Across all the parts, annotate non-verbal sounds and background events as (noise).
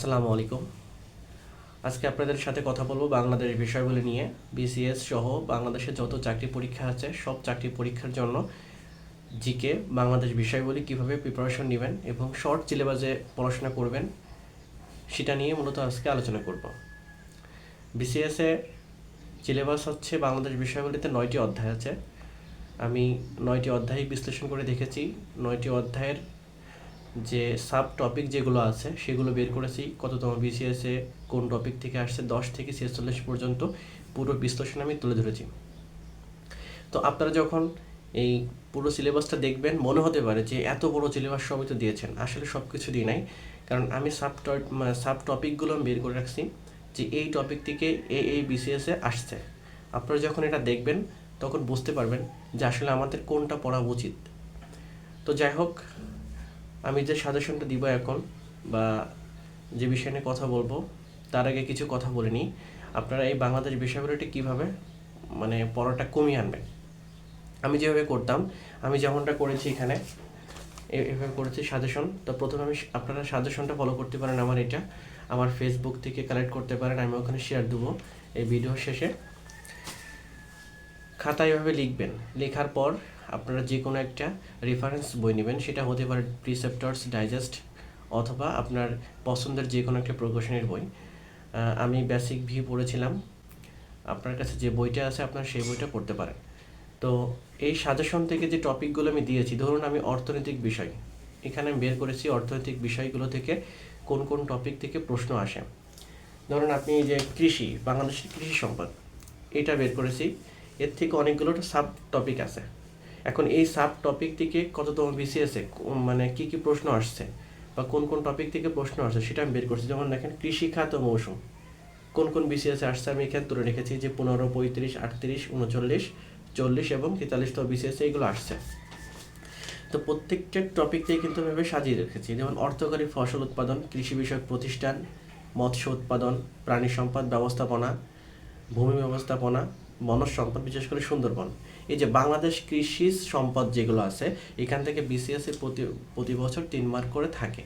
আসসালামু আলাইকুম। আজকে আপনাদের সাথে কথা বলব বাংলাদেশ বিষয়গুলি নিয়ে। বিসিএস সহ বাংলাদেশে যত চাকরি পরীক্ষা আছে, সব চাকরি পরীক্ষার জন্য জিকে বাংলাদেশ বিষয়গুলি কীভাবে প্রিপারেশন নেবেন এবং শর্ট সিলেবাসে পড়াশোনা করবেন, সেটা নিয়ে মূলত আজকে আলোচনা করব। বিসিএসে সিলেবাস হচ্ছে বাংলাদেশ বিষয়গুলিতে নয়টি অধ্যায় আছে। আমি নয়টি অধ্যায় বিশ্লেষণ করে দেখেছি। নয়টি অধ্যায়ের যে সাব টপিক যেগুলো আছে, সেগুলো বের করেছি। কততম বিসিএসে কোন টপিক থেকে আসছে, দশ থেকে ছেচল্লিশ পর্যন্ত পুরো বিশ্লেষণ আমি তুলে ধরেছি। তো আপনারা যখন এই পুরো সিলেবাসটা দেখবেন, মনে হতে পারে যে এত বড় সিলেবাস সবই তো দিয়েছেন। আসলে সব কিছু দিই নাই। কারণ আমি সাব সাব টপিকগুলো আমি বের করে রাখছি যে এই টপিক থেকে এই এই বিসিএসে আসছে। আপনারা যখন এটা দেখবেন, তখন বুঝতে পারবেন যে আসলে আমাদের কোনটা পড়া উচিত। তো যাই হোক আমি যে সাজেশনটা দিব এখন বা যে বিষয় নিয়ে কথা বলব, তার আগে কিছু কথা বলে নিই। আপনারা এই বাংলাদেশ বিষয়গুলোটি কীভাবে মানে পড়াটা কমিয়ে আনবেন? আমি যেভাবে করতাম, আমি যেমনটা করেছি এখানে এভাবে করেছি সাজেশন। তো প্রথমে আমি আপনারা সাজেশনটা ফলো করতে পারেন আমার এটা। আমার ফেসবুক থেকে কালেক্ট করতে পারেন, আমি ওখানে শেয়ার দেবো এই ভিডিও শেষে। খাতায় এভাবে লিখবেন। লেখার পর আপনারা যে কোনো একটা রেফারেন্স বই নেবেন, সেটা হতে পারে প্রিসেপ্টরস ডাইজেস্ট অথবা আপনার পছন্দের যে কোনো একটা প্রকাশনের বই। আমি বেসিক ভিউ পড়েছিলাম। আপনার কাছে যে বইটা আছে, আপনার সেই বইটা পড়তে পারেন। তো এই সাজেশন থেকে যে টপিকগুলো আমি দিয়েছি, ধরুন আমি অর্থনৈতিক বিষয়। এখানে আমি বের করেছি অর্থনৈতিক বিষয়গুলো থেকে কোন কোন টপিক থেকে প্রশ্ন আসে। ধরুন আপনি যে কৃষি, বাংলাদেশের কৃষি সম্পদ, এটা বের করেছি। এর থেকে অনেকগুলো সাব টপিক আছে। এখন এই সাব টপিক থেকে কততম বিসিএসে মানে কি কি প্রশ্ন আসছে বা কোন কোন টপিক থেকে প্রশ্ন আসছে সেটা আমি বের করছি। যেমন দেখেন কৃষি খাত ও মৌসুম। কোন কোন বিসিএসে আসছে আমি এখানে তুলে রেখেছি যে পনেরো, পঁয়ত্রিশ, আটত্রিশ, উনচল্লিশ, চল্লিশ এবং তেতাল্লিশতম বিসিএসে এগুলো আসছে। তো প্রত্যেকটা টপিক থেকে কিন্তু আমি সাজিয়ে রেখেছি। যেমন অর্থকারী ফসল উৎপাদন, কৃষি বিষয়ক প্রতিষ্ঠান, মৎস্য উৎপাদন, প্রাণী সম্পদ ব্যবস্থাপনা, ভূমি ব্যবস্থাপনা বনজ সম্পদ বিশেষ করে সুন্দরবন। এই যে বাংলাদেশ কৃষি সম্পদ যেগুলো আছে, এখান থেকে বিসিএস এর প্রতি প্রতি বছর তিন মার্ক করে থাকে।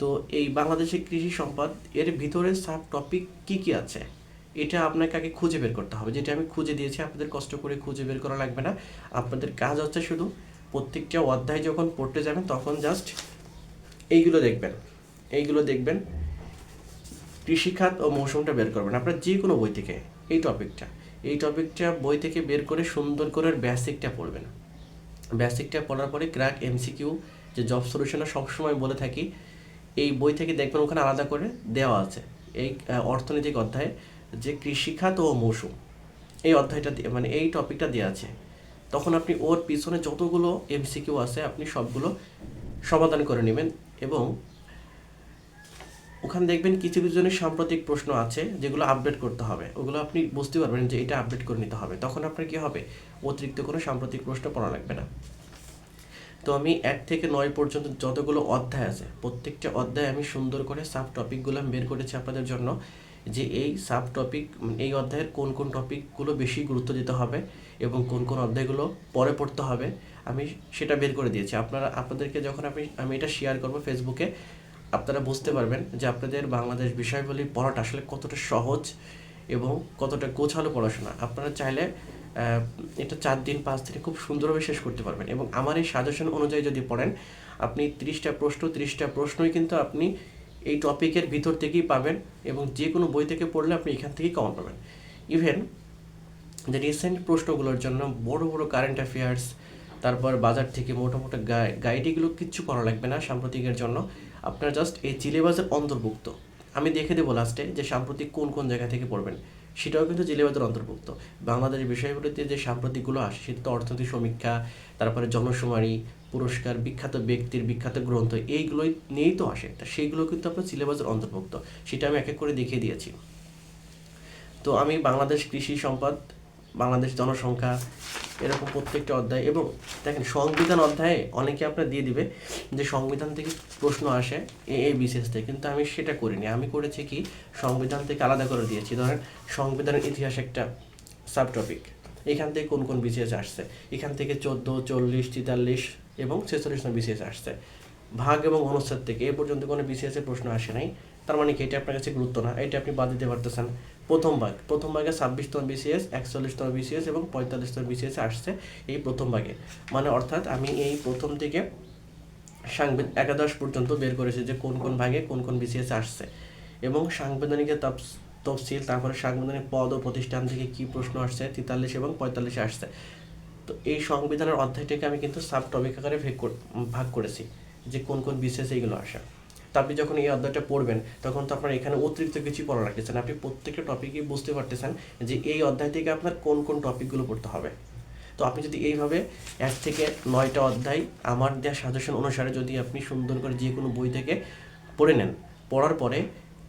তো এই বাংলাদেশের কৃষি সম্পদ, এর ভিতরে সাব টপিক কি কি আছে? এটা আপনাকে আগে খুঁজে বের করতে হবে। যেটা আমি খুঁজে দিয়েছি, আপনাদের কষ্ট করে খুঁজে বের করা লাগবে না। আপনাদের কাজ হচ্ছে শুধু প্রত্যেকটা অধ্যায় যখন পড়তে যাবেন, তখন জাস্ট এইগুলো দেখবেন। এইগুলো দেখবেন। কৃষিখাত ও মৌসুমটা বের করবেন। আপনার যে কোনো বই থেকে, এই টপিকটা এই টপিকটা বই থেকে বের করে সুন্দর করে বেসিকটা পড়বেন বেসিকটা পড়ার পরে ক্র্যাক, এমসিকিউ, যে জব সলিউশনে সবসময় বলে থাকি, এই বই থেকে দেখবেন ওখানে আলাদা করে দেওয়া আছে। এই অর্থনৈতিক অধ্যায়ে, যে কৃষিখাত ও মৌসুম, এই অধ্যায়টা মানে এই টপিকটা দেওয়া আছে। তখন আপনি ওর পিছনে যতগুলো এমসিকিউ আছে, আপনি সবগুলো সমাধান করে নেবেন এবং ওখানে দেখবেন কিছু কিছু জনের সাম্প্রতিক প্রশ্ন আছে, যেগুলো আপডেট করতে হবে। ওগুলো আপনি বুঝতে পারবেন যে এটা আপডেট করে নিতে হবে। তখন আপনার কি হবে? অতিরিক্ত কোনো সাম্প্রতিক প্রশ্ন পড়া লাগবে না। তো আমি এক থেকে নয় পর্যন্ত যতগুলো অধ্যায় আছে, প্রত্যেকটা অধ্যায় আমি সুন্দর করে সাব টপিকগুলো আমি বের করেছি আপনাদের জন্য, যে এই সাব টপিক এই অধ্যায়ের কোন কোন টপিকগুলো বেশি গুরুত্ব দিতে হবে এবং কোন কোন অধ্যায়গুলো পরে পড়তে হবে, আমি সেটা বের করে দিয়েছি। আপনারা, আপনাদেরকে যখন আমি আমি এটা শেয়ার করব ফেসবুকে আপনারা বুঝতে পারবেন যে আপনাদের বাংলাদেশ বিষয়গুলি পড়াটা আসলে কতটা সহজ এবং কতটা গোছালো পড়াশোনা। আপনারা চাইলে এটা চার দিন, পাঁচ দিনে খুব সুন্দরভাবে শেষ করতে পারবেন এবং আমার এই সাজেশন অনুযায়ী যদি পড়েন, আপনি তিরিশটা প্রশ্ন, তিরিশটা প্রশ্নই কিন্তু আপনি এই টপিকের ভিতর থেকেই পাবেন এবং যে কোনো বই থেকে পড়লে আপনি এখান থেকেই কমন পাবেন। ইভেন যে রিসেন্ট প্রশ্নগুলোর জন্য বড় বড় কারেন্ট অ্যাফেয়ার্স তারপর বাজার থেকে মোটা মোটা গাইড এগুলো কিচ্ছু করা লাগবে না সাম্প্রতিকের জন্য। আপনার জাস্ট এই সিলেবাসের অন্তর্ভুক্ত। আমি দেখে দেবো লাস্টে যে সাম্প্রতিক কোন কোন জায়গা থেকে পড়বেন। সেটাও কিন্তু সিলেবাসের অন্তর্ভুক্ত। বাংলাদেশ বিষয়গুলিতে যে সাম্প্রতিকগুলো আসে, সেটা তো অর্থনৈতিক সমীক্ষা, তারপরে জনশুমারি পুরস্কার, বিখ্যাত ব্যক্তির বিখ্যাত গ্রন্থ, এইগুলোই নিয়েই তো আসে। তা সেইগুলো কিন্তু আপনার সিলেবাসের অন্তর্ভুক্ত। সেটা আমি এক এক করে দেখিয়ে দিয়েছি। তো আমি বাংলাদেশ কৃষি সম্পদ বাংলাদেশ জনসংখ্যা, এরকম প্রত্যেকটা অধ্যায় এবং দেখেন সংবিধান অধ্যায়ে অনেকে আপনার দিয়ে দিবে যে সংবিধান থেকে প্রশ্ন আসে এই বিশেষ থেকে কিন্তু আমি সেটা করিনি। আমি করেছি কি? সংবিধান থেকে আলাদা করে দিয়েছি। ধরেন সংবিধানের ইতিহাস একটা সাব টপিক এখান থেকে কোন কোন বিশেষ আসছে? এখান থেকে চোদ্দ, চল্লিশ, তেতাল্লিশ এবং ছেচল্লিশ বিশেষ আসছে? ভাগ এবং অনুচ্ছেদ থেকে এ পর্যন্ত কোনো বিসিএস এর প্রশ্ন আসে নাই। তার মানে কি, এটা আপনার কাছে গুরুত্ব না। এটা আপনি বাদ দিতে পারতেছেন। প্রথম ভাগ, প্রথম ভাগে ছাব্বিশতম বিসিএস একচল্লিশতম বিসিএস এবং পঁয়তাল্লিশতম বিসিএস আসছে এই প্রথম ভাগে। মানে অর্থাৎ আমি এই প্রথম থেকে সাংবিধান একাদশ পর্যন্ত বের করেছি যে কোন কোন ভাগে কোন কোন বিসিএস আসছে। এবং সাংবিধানিকের তফস- তফসিল, তারপরে সাংবিধানিক পদ ও প্রতিষ্ঠান থেকে কি প্রশ্ন আসছে, তেতাল্লিশ এবং পঁয়তাল্লিশে আসছে। তো এই সংবিধানের অধ্যায়টাকে আমি কিন্তু সাব টপিক আকারে ভাগ কর- ভাগ করেছি। যে কোন কোন বিসিএস এইগুলো আসে। তো আপনি যখন এই অধ্যায়টা পড়বেন, তখন তো আপনার এখানে অতিরিক্ত কিছু পড়া রাখতেছেন আপনি প্রত্যেকটা টপিকই বুঝতে পারতেছেন যে এই অধ্যায় থেকে আপনার কোন কোন টপিকগুলো পড়তে হবে। তো আপনি যদি এইভাবে এক থেকে নয়টা অধ্যায় আমার দেওয়া সাজেশন অনুসারে যদি আপনি সুন্দর করে যে কোনো বই থেকে পড়ে নেন, পড়ার পরে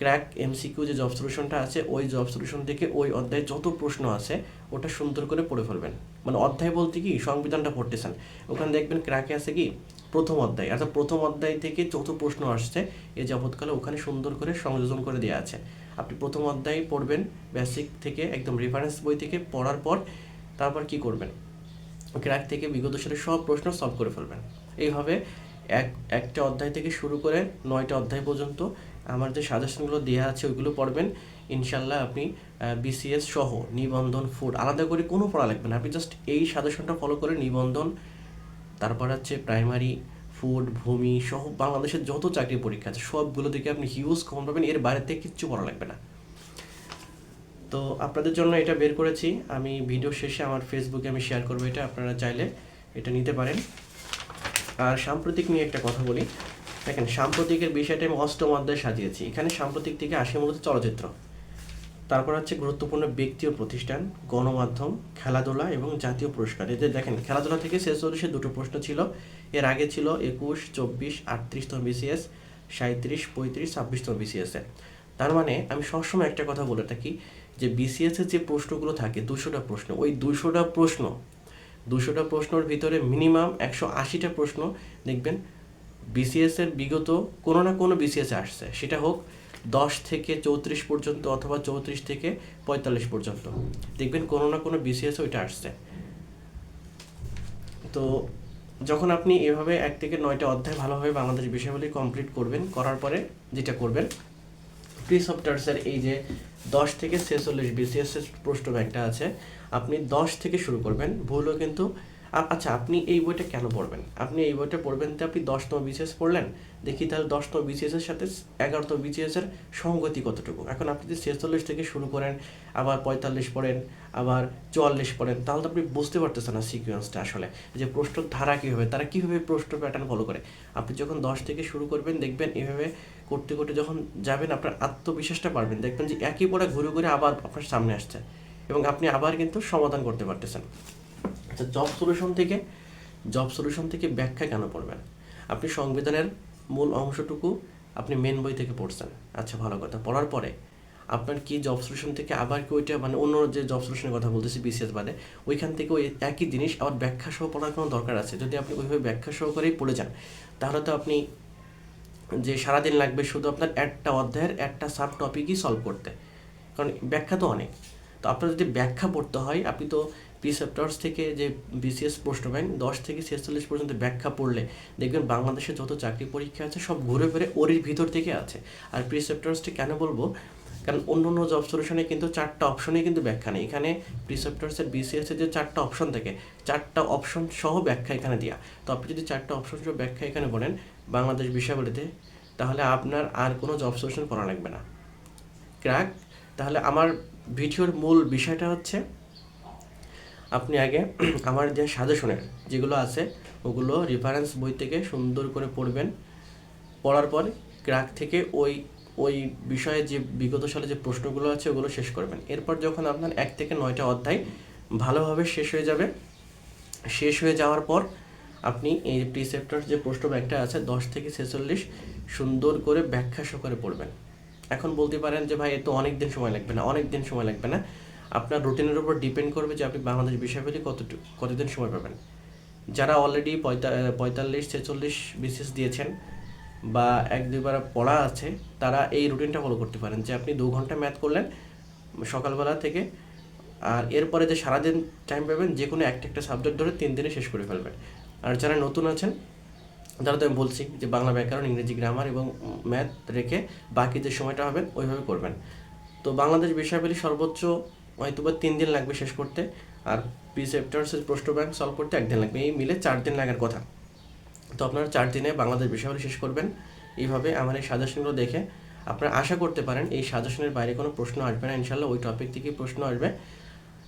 ক্র্যাক এমসিকিউ যে জব সলিউশনটা আছে, ওই জব সলিউশন থেকে ওই অধ্যায়ে যত প্রশ্ন আছে, ওটা সুন্দর করে পড়ে ফেলবেন। মানে অধ্যায় বলতে কি সংবিধানটা পড়তেছেন। ওখানে দেখবেন ক্র্যাকে আছে কি? প্রথম অধ্যায়, অর্থাৎ প্রথম অধ্যায় থেকে যত প্রশ্ন আসছে। এ যাবৎকালে ওখানে সুন্দর করে সংযোজন করে দেওয়া আছে। আপনি প্রথম অধ্যায় পড়বেন বেসিক থেকে একদম রেফারেন্স বই থেকে পড়ার পর তারপর কি করবেন? ক্র্যাক থেকে বিগত সালের সব প্রশ্ন সলভ করে ফেলবেন। এইভাবে এক, একটা অধ্যায় থেকে শুরু করে নয়টা অধ্যায় পর্যন্ত আমার যে সাজেশনগুলো দেওয়া আছে ওইগুলো পড়বেন। ইনশাল্লাহ আপনি বিসিএস সহ নিবন্ধন ফুড আলাদা করে কোনো পড়া লাগবে না। আপনি জাস্ট এই সাজেশনটা ফলো করে নিবন্ধন তারপর হচ্ছে প্রাইমারি ফুড ভূমি সহ বাংলাদেশের যত চাকরি পরীক্ষা আছে, সবগুলো থেকে আপনি হিউজ কম পাবেন, এর বাইরে থেকে কিচ্ছু পড়া লাগবে না। তো আপনাদের জন্য এটা বের করেছি, আমি ভিডিও শেষে আমার ফেসবুকে আমি শেয়ার করব এটা, আপনারা চাইলে এটা নিতে পারেন। আর সাম্প্রতিক নিয়ে একটা কথা বলি। দেখেন, সাম্প্রতিকের বিষয়টা আমি অষ্টম অধ্যায় সাজিয়েছি, এখানে সাম্প্রতিক থেকে আসে মূলত চলচ্চিত্র। তারপর হচ্ছে গুরুত্বপূর্ণ ব্যক্তি ও প্রতিষ্ঠান, গণমাধ্যম, খেলাধুলা এবং জাতীয় পুরস্কার। এদের দেখেন, খেলাধুলা থেকে শেষ চল্লিশে দুটো প্রশ্ন ছিল। এর আগে ছিল একুশ, চব্বিশ আটত্রিশতম বিসিএস সাঁত্রিশ পঁয়ত্রিশ ছাব্বিশতম বিসিএস তার মানে আমি সবসময় একটা কথা বলে থাকি যে বিসিএস এর যে প্রশ্নগুলো থাকে, দুশোটা প্রশ্ন, ওই দুশোটা প্রশ্ন, দুশোটা প্রশ্নর ভিতরে মিনিমাম একশো আশিটা প্রশ্ন দেখবেন বিসিএস এর বিগত কোনো না কোনো বিসিএস আসছে। সেটা হোক দশ থেকে চৌত্রিশ পর্যন্ত অথবা চৌত্রিশ থেকে পঁয়তাল্লিশ পর্যন্ত। দেখবেন কোনো না কোনো বিসিএস ওইটা আসছে। তো যখন আপনি এভাবে এক থেকে নয়টা অধ্যায় ভালোভাবে বাংলাদেশ বিষয়াবলী কমপ্লিট করবেন, করার পরে যেটা করবেন প্রি সফটওয়্যার্সের এই যে দশ থেকে ছেচল্লিশ বিসিএস এর প্রশ্ন ব্যাংকটা আছে, আপনি দশ থেকে শুরু করবেন, ভুলও কিন্তু আচ্ছা আপনি এই বইটা কেন পড়বেন? আপনি এই বইটা পড়বেন তো আপনি দশতম বিসিএস পড়লেন। দেখি তাহলে দশতম বিসিএস এর সাথে এগারোতম বিসিএস এর সঙ্গতি কতটুকু? এখন আপনি যদি ছেচল্লিশ থেকে শুরু করেন, আবার পঁয়তাল্লিশ পড়েন, আবার চুয়াল্লিশ পড়েন, তাহলে তো আপনি বুঝতে পারতেছেন না সিকুয়েন্সটা আসলে, যে প্রশ্ন ধারা কীভাবে তারা কীভাবে প্রশ্ন প্যাটার্ন ফলো করে। আপনি যখন দশ থেকে শুরু করবেন, দেখবেন এভাবে করতে করতে যখন যাবেন, আপনার আত্মবিশ্বাসটা পারবেন দেখবেন যে একই পড়া ঘুরে ঘুরে আবার আপনার সামনে আসছে এবং আপনি আবার কিন্তু সমাধান করতে পারতেছেন। আচ্ছা জব সলিউশন থেকে জব সলিউশন থেকে ব্যাখ্যা কেন পড়বেন? আপনি সংবিধানের মূল অংশটুকু আপনি মেন বই থেকে পড়ছেন। আচ্ছা ভালো কথা। পড়ার পরে আপনার কি জব সলিউশন থেকে আবার কি ওইটা মানে অন্য যে জব সলিউশনের কথা বলতেছি বিসিএস বাদে, ওইখান থেকে ওই একই জিনিস আবার ব্যাখ্যা সহ পড়ার কোনো দরকার আছে? যদি আপনি ওইভাবে ব্যাখ্যা সহকারেই পড়ে যান, তাহলে তো আপনি যে সারাদিন লাগবে শুধু আপনার একটা অধ্যায়ের একটা সাব টপিকই সলভ করতে। কারণ ব্যাখ্যা তো অনেক। তো আপনার যদি ব্যাখ্যা পড়তে হয়, আপনি তো প্রিসেপ্টার্স থেকে যে বিসিএস প্রশ্ন ব্যাংক দশ থেকে ছেচল্লিশ পর্যন্ত ব্যাখ্যা পড়লে দেখবেন বাংলাদেশে যত চাকরি পরীক্ষা আছে সব ঘুরে ফিরে ওরই ভিতর থেকে আছে। আর প্রিসেপ্টার্সটি কেন বলব? কারণ অন্য অন্য জব সলিউশনে কিন্তু চারটা অপশনে কিন্তু ব্যাখ্যা নেই। এখানে প্রিসেপ্টার্সের বিসিএসের যে চারটা অপশন থাকে, চারটা অপশন সহ ব্যাখ্যা এখানে দেওয়া তো আপনি যদি চারটা অপশন সহ ব্যাখ্যা এখানে বলেন বাংলাদেশ বিষয়াবলীতে, তাহলে আপনার আর কোনো জব সলিউশন পড়া লাগবে না। ক্র্যাক তাহলে আমার ভিডিওর মূল বিষয়টা হচ্ছে আপনি আগে (clears throat) আমার যে সাজেশনের যেগুলো আছে, ওগুলো রেফারেন্স বই থেকে সুন্দর করে পড়বেন। পড়ার পর ক্র্যাক থেকে ওই ওই বিষয়ে যে বিগত সালে যে প্রশ্নগুলো আছে, ওগুলো শেষ করবেন। এরপর যখন আপনার এক থেকে নয়টা অধ্যায় ভালোভাবে শেষ হয়ে যাবে, শেষ হয়ে যাওয়ার পর আপনি এই প্রিসেপ্টার যে প্রশ্ন ব্যাংকটা আছে, দশ থেকে ছেচল্লিশ, সুন্দর করে ব্যাখ্যা সহকারে পড়বেন। এখন বলতে পারেন যে, ভাই, এ তো অনেক দিন সময় লাগবে না অনেক দিন সময় লাগবে না। আপনার রুটিনের উপর ডিপেন্ড করবে যে আপনি বাংলাদেশ বিষয়গুলি কতটুকু কতদিন সময় পাবেন। যারা অলরেডি পঁয়তা, পঁয়তাল্লিশ, ছেচল্লিশ বিসিএস দিয়েছেন বা এক, দুইবার পড়া আছে, তারা এই রুটিনটা ফলো করতে পারেন। যে আপনি দু ঘণ্টা ম্যাথ করলেন সকালবেলা থেকে, আর এরপরে যে সারাদিন টাইম পাবেন, যে কোনো একটা একটা সাবজেক্ট ধরে তিন দিনে শেষ করে ফেলবেন। আর যারা নতুন আছেন তাহলে তো আমি বলছি যে বাংলা ব্যাকরণ, ইংরেজি গ্রামার এবং ম্যাথ রেখে বাকি যে সময়টা হবে ওইভাবে করবেন। তো বাংলাদেশ বিষয়াবলী সর্বোচ্চ হয়তো বা তিন দিন লাগবে শেষ করতে। আর প্রিসেপ্টার্সের প্রশ্ন ব্যাংক সলভ করতে একদিন লাগবে। এই মিলে চার দিন লাগার কথা। তো আপনারা চার দিনে বাংলাদেশ বিষয়গুলো শেষ করবেন। এইভাবে আমার এই সাজেশনগুলো দেখে আপনারা আশা করতে পারেন এই সাজেশনের বাইরে কোনো প্রশ্ন আসবে না। ইনশাল্লাহ ওই টপিক থেকেই প্রশ্ন আসবে।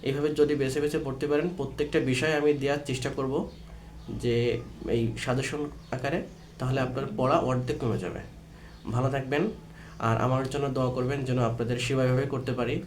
এইভাবে যদি বেছে বেছে পড়তে পারেন, প্রত্যেকটা বিষয় আমি দেওয়ার চেষ্টা করব যে এই সাজেশন আকারে, তাহলে আপনার পড়া অর্ধেক কমে যাবে। ভালো থাকবেন। আর আমার জন্য দোয়া করবেন যেন আপনাদের সেবাভাবে করতে পারি।